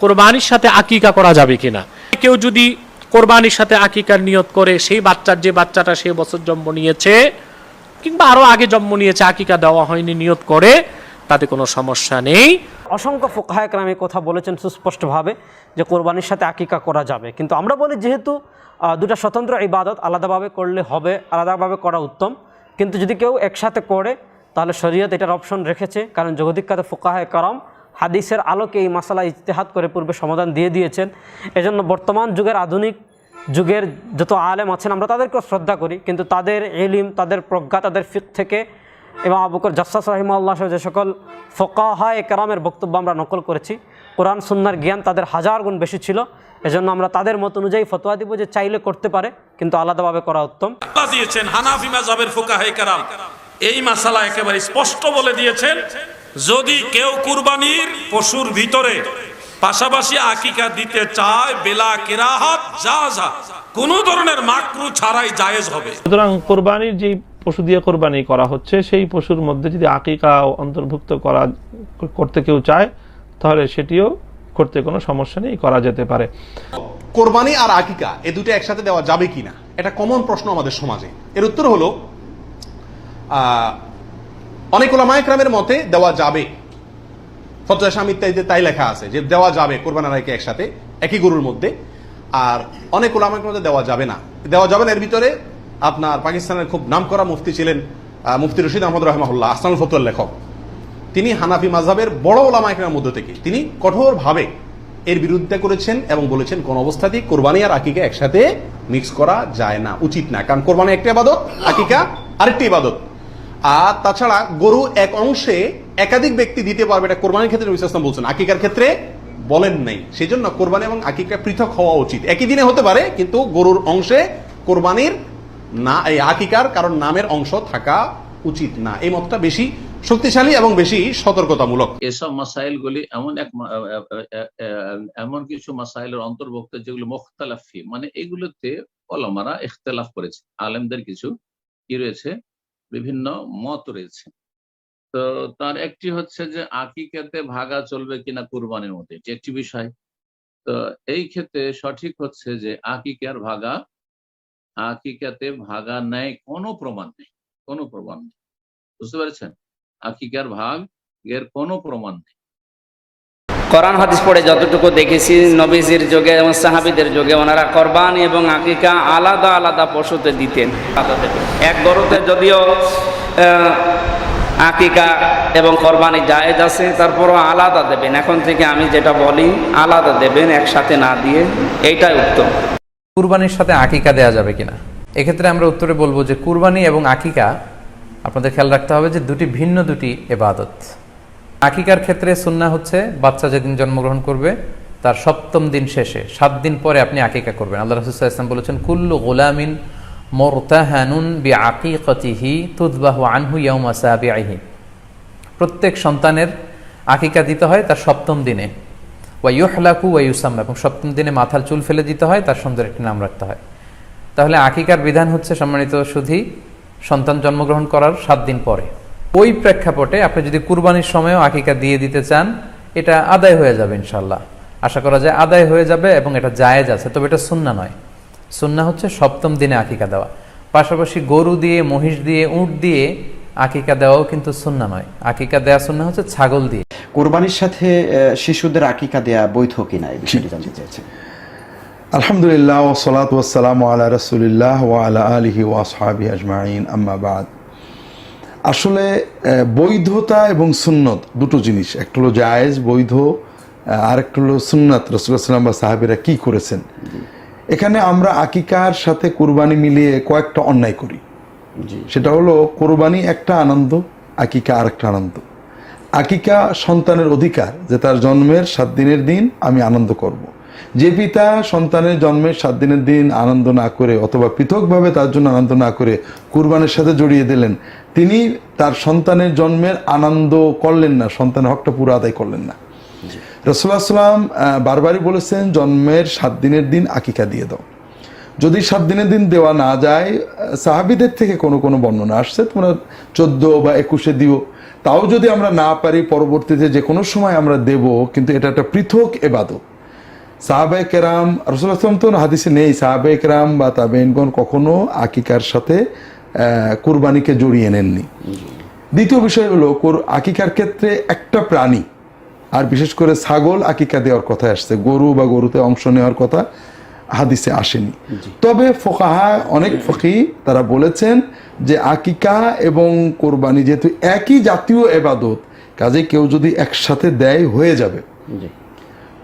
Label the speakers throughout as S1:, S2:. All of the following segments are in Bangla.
S1: কোরবানির সাথে আকিকা করা যাবে কিনা? কেউ যদি কোরবানির সাথে আকিকার নিয়ত করে, সেই বাচ্চার যে বাচ্চাটা সে বছর জন্ম নিয়েছে, কিংবা আরও আগে জন্ম নিয়েছে, আকিকা দেওয়া হয়নি, নিয়ত করে, তাতে কোনো সমস্যা নেই।
S2: অসংখ্য ফোকাহায়করাম এই কথা বলেছেন সুস্পষ্টভাবে যে কোরবানির সাথে আকিকা করা যাবে। কিন্তু আমরা বলি যেহেতু দুটা স্বতন্ত্র ইবাদত আলাদাভাবে করলে হবে, আলাদাভাবে করা উত্তম। কিন্তু যদি কেউ একসাথে করে, তাহলে শরীয়ত এটার অপশন রেখেছে। কারণ জগদিকাতে ফোকাহায় কারাম হাদিসের আলোকে এই মশালা ইজতেহাদ করে পূর্বে সমাধান দিয়ে দিয়েছেন। এজন্য বর্তমান যুগের আধুনিক যুগের যত আলেম আছেন, আমরা তাদেরকেও শ্রদ্ধা করি। কিন্তু তাদের এলিম তাদের প্রজ্ঞা, তাদের ফিক থেকে এবং আবুকর জাসাস রহিমাল্লাহ যে সকল ফোকাহা একরামের বক্তব্য আমরা নকল করেছি। কোরআন, সুন্নার জ্ঞান তাদের হাজার গুণ বেশি ছিল। এজন্য আমরা তাদের মত অনুযায়ী ফতোয়া দিব যে চাইলে করতে পারে, কিন্তু আলাদাভাবে করা উত্তম।
S3: দিয়েছেন হানাফি মাযহাবের ফুকাহে এই মাসালা একেবারে স্পষ্ট বলে দিয়েছেন যদি কেউ কুরবানির পশুর ভিতরে পাশাপাশি আকিকা দিতে চায় বেলা কেরাহাত যা যা কোন ধরনের মাকরু ছাড়াই জায়েজ হবে।
S4: সুতরাং কোরবানির যে পশু দিয়ে কোরবানি করা হচ্ছে সেই পশুর মধ্যে যদি আকিকা অন্তর্ভুক্ত করা করতে কেউ চায় তাহলে সেটিও করতে কোনো সমস্যা নেই করা যেতে পারে।
S5: কোরবানি আর আকিকা এ দুটো একসাথে দেওয়া যাবে কিনা? এটা কমন প্রশ্ন আমাদের সমাজে। এর উত্তর হলো আহ, অনেক ওলামায়করামের মতে দেওয়া যাবে। ফতোয়া স্বামী ইত্যাদিতে তাই লেখা আছে যে দেওয়া যাবে কোরবান আকিকা একসাথে, একই গরুর মধ্যে। আর অনেক ওলামায়কের মধ্যে দেওয়া যাবে না। দেওয়া যাবে না এর ভিতরে আপনার পাকিস্তানের খুব নামকরা মুফতি ছিলেন মুফতি রশিদ আহমদ রহমাহুল্লাহ আসলাম ফতুয়ার লেখক। তিনি হানাফি মাযহাবের বড় ওলামা একরামের মধ্যে থেকে, তিনি কঠোরভাবে এর বিরুদ্ধে করেছেন এবং বলেছেন, কোন অবস্থাতেই কোরবানি আর আকিকা একসাথে মিক্স করা যায় না, উচিত না। কারণ কোরবানি একটা ইবাদত আকিকা আরেকটি ইবাদত আর তাছাড়া গরু এক অংশে একাধিক ব্যক্তি দিতে পারবে, এটা কোরবানির ক্ষেত্রে নবী সাল্লাল্লাহু বলছেন। আকিকার ক্ষেত্রে বলেন নাই। সেই জন্য কোরবানি এবং আকিকা পৃথক হওয়া উচিত। একই দিনে হতে পারে, কিন্তু গরুর অংশে কোরবানির না, এই আকিকার কারণ নামের অংশ থাকা উচিত না। এই মতটা বেশি শক্তিশালী এবং বেশি সতর্কতামূলক।
S6: এসব মাসাইলগুলি এমন এক এমন কিছু মাসাইলের অন্তর্ভুক্ত যেগুলো মুখতালাফি মানে এগুলোতে ওলামারা ইখতলাফ করেছে। আলেমদের কিছু কি রয়েছে? বিভিন্ন মত রয়েছে। তো তার একটি হচ্ছে যে, আকিকাতে ভাগা চলবে কিনা কুরবানির মধ্যে, এটি একটি বিষয়। তো এই ক্ষেত্রে সঠিক হচ্ছে যে, আকিকার ভাগা, আকিকাতে ভাগা নেয় কোনো প্রমাণ নেই, কোনো প্রমাণ নেই। বুঝতে পেরেছেন? আকিকার ভাগ এর কোনো প্রমাণ নেই।
S7: কোরআন হাদিস পড়ে যতটুকু দেখেছি, নবীজির যুগে এবং সাহাবিদের যুগে ওনারা কোরবানি এবং আকিকা আলাদা আলাদা পশুতে দিতেন। এক গরুতে যদিও আকিকা এবং কোরবানি জায়েজ আছে, তারপরও আলাদা দেবেন। এখন থেকে আমি যেটা বলি, আলাদা দেবেন, একসাথে না দিয়ে, এইটাই উত্তম।
S8: কুরবানির সাথে আকিকা দেয়া যাবে কিনা? এক্ষেত্রে আমরা উত্তরে বলব যে কুরবানি এবং আকিকা আপনাদের খেয়াল রাখতে হবে যে দুটি ভিন্ন দুটি এবাদত। আকিকার ক্ষেত্রে সুন্না হচ্ছে, বাচ্চা যেদিন জন্মগ্রহণ করবে, তার সপ্তম দিন শেষে, সাত দিন পরে আপনি আকিকা করবেন। আল্লাহ রসুল্লাহ ইসলাম বলেছেন, কুল্লু গোলামিন মোরতাহানুন বি আকিকতিহি তুদবাহু আনহু ইয়াউমা সাবিআহি প্রত্যেক সন্তানের আকিকা দিতে হয় তার সপ্তম দিনে। ওয়াইহলাকু ওয়াইউসাম এবং সপ্তম দিনে মাথার চুল ফেলে দিতে হয়, তার সুন্দর একটি নাম রাখতে হয়। তাহলে আকিকার বিধান হচ্ছে সম্মানিত শুধু সন্তান জন্মগ্রহণ করার সাত দিন পরে। ওই প্রেক্ষাপটে আপনি যদি কুরবানির সময়ও আকিকা দিয়ে দিতে চান এটা আদায় হয়ে যাবে ইনশাল্লাহ আশা করা যায় আদায় হয়ে যাবে এবং এটা জায়েজ আছে তবে এটা সুন্না নয়। সুন্না হচ্ছে সপ্তম দিনে আকিকা দেওয়া। পাশাপাশি গরু দিয়ে মহিষ দিয়ে উট দিয়ে আকিকা দেওয়াও কিন্তু সুন্না নয়। আকিকা দেওয়া সুন্না হচ্ছে ছাগল দিয়ে।
S9: কোরবানির সাথে শিশুদের আকিকা দেয়া বৈধ কিনা এই বিষয়টি জানতে চাইছেন
S10: আলহামদুলিল্লাহ ও সালাত ওয়াসালাম আলা রসুলিল্লাহ ও আলা আলিহি ও আসহাবি আজমাইন আম্মাবাদ আসলে বৈধতা এবং সুন্নত দুটো জিনিস। একটা হলো জায়েজ বৈধ আহ, আরেকটা হলো সুন্নত। সাল্লাম বা সাহাবিরা কি করেছেন? এখানে আমরা আকিকার সাথে কুরবানি মিলিয়ে কয়েকটা অন্যায় করি। সেটা হলো কোরবানি একটা আনন্দ আকিকা আরেকটা আনন্দ। আকিকা সন্তানের অধিকার যে তার জন্মের সাত দিনের দিন আমি আনন্দ করব। যে পিতা সন্তানের জন্মের সাত দিনের দিন আনন্দ না করে অথবা পৃথকভাবে তার জন্য আনন্দ না করে কুরবানের সাথে জড়িয়ে দিলেন তিনি তার সন্তানের জন্মের আনন্দ করলেন না সন্তানের হকটা পুরো আদায় করলেন না। রসুল্লাহ সাল্লাম বারবারই বলেছেন জন্মের সাত দিনের দিন আকিকা দিয়ে দাও। যদি সাত দিনের দিন দেওয়া না যায় সাহাবিদের থেকে কোনো কোনো বর্ণনা আসছে তোমরা চোদ্দ বা একুশে দিও। তাও যদি আমরা না পারি পরবর্তীতে যে কোনো সময় আমরা দেব কিন্তু এটা একটা পৃথক এবাদত। সাহাবে কেরাম রসুল আসলাম তো হাদিসে নেই। সাহাবে কেরাম বা তাবেইনগণ কখনো আকিকার সাথে কুরবানিকে জড়িয়ে নেননি। দ্বিতীয় বিষয় হলো কোর- আকিকার ক্ষেত্রে একটা প্রাণী আর বিশেষ করে ছাগল আকিকা দেওয়ার কথা আসছে। গরু বা গরুতে অংশ নেওয়ার কথা হাদিসে আসেনি। তবে ফোকাহা অনেক ফকি তারা বলেছেন যে আকিকা এবং কোরবানি যেহেতু একই জাতীয় এবাদত কাজে কেউ যদি একসাথে দেয় হয়ে যাবে।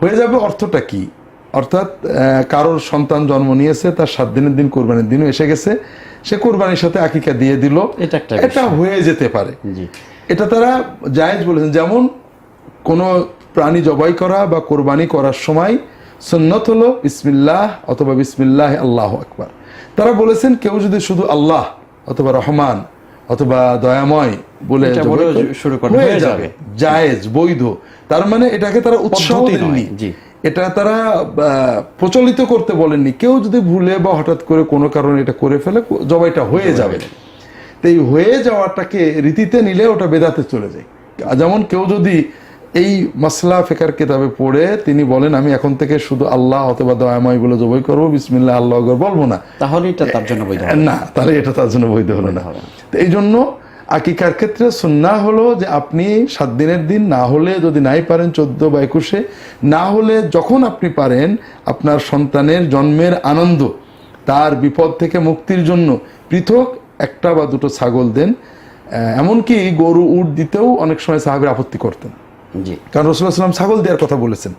S10: হয়ে যাবে অর্থটা কি? অর্থাৎ কারোর সন্তান জন্ম নিয়েছে তার সাত দিনের দিন কোরবানির দিনও এসে গেছে। সে কোরবানির সাথে আকিকা দিয়ে দিল।
S9: এটা একটা
S10: এটা হয়ে যেতে পারে।
S9: জি।
S10: এটা তারা জায়েজ বলেছেন। যেমন কোনো প্রাণী জবাই করা বা কোরবানি করার সময় সুন্নত হলো বিসমিল্লাহ অথবা বিসমিল্লাহ আল্লাহ আকবার। তারা বলেছেন কেউ যদি শুধু আল্লাহ অথবা রহমান অথবা দয়াময় বলে
S9: শুরু করে,
S10: হয়ে যাবে। জায়েজ বৈধ। তার মানে এটাকে তারা উৎসাহ দেননি। এটা তারা প্রচলিত করতে বলেননি। কেউ যদি ভুলে বা হঠাৎ করে কোনো কারণে এটা করে ফেলে জবাইটা হয়ে যাবে। তো এই হয়ে যাওয়াটাকে রীতিতে নিলে ওটা বেদাতে চলে যায়। যেমন কেউ যদি এই মাসলা ফেকার কিতাবে পড়ে তিনি বলেন আমি এখন থেকে শুধু আল্লাহ অথবা দয়াময় বলে জবাই করব বিসমিল্লাহ আল্লাহ বলব না।
S9: তাহলে এটা তার জন্য বৈধ।
S10: না তাহলে এটা তার জন্য বৈধ হলো না। তো এই জন্য আকিকার ক্ষেত্রে সুন্না হলো যে আপনি সাত দিনের দিন না হলে যদি নাই পারেন চোদ্দ বা একুশে না হলে যখন আপনি পারেন আপনার সন্তানের জন্মের আনন্দ তার বিপদ থেকে মুক্তির জন্য পৃথক একটা বা দুটো ছাগল দেন। এমনকি গরু উট দিতেও অনেক সময় সাহাবের আপত্তি করতেন।
S9: জি।
S10: কারণ রসুল্লাহ সাল্লাম ছাগল দেওয়ার কথা বলেছেন।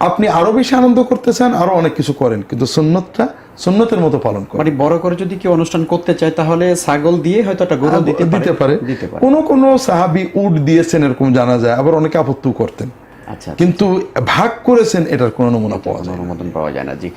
S10: আপনি আরও বেশি আনন্দ করতে চান আরও অনেক কিছু করেন কিন্তু সুন্নতটা সুন্নতের মতো পালন করেন।
S9: মানে বড় করে যদি কেউ অনুষ্ঠান করতে চায় তাহলে ছাগল দিয়ে হয়তো একটা গরু দিতে
S10: দিতে পারে।
S9: দিতে পারে।
S10: কোন কোন সাহাবি উট দিয়েছেন এরকম জানা যায় আবার অনেকে আপত্তিও করতেন।
S9: আচ্ছা।
S10: কিন্তু ভাগ করেছেন এটার কোনো নমুনা পাওয়া যায়
S9: অনুমোদন পাওয়া যায় না জি।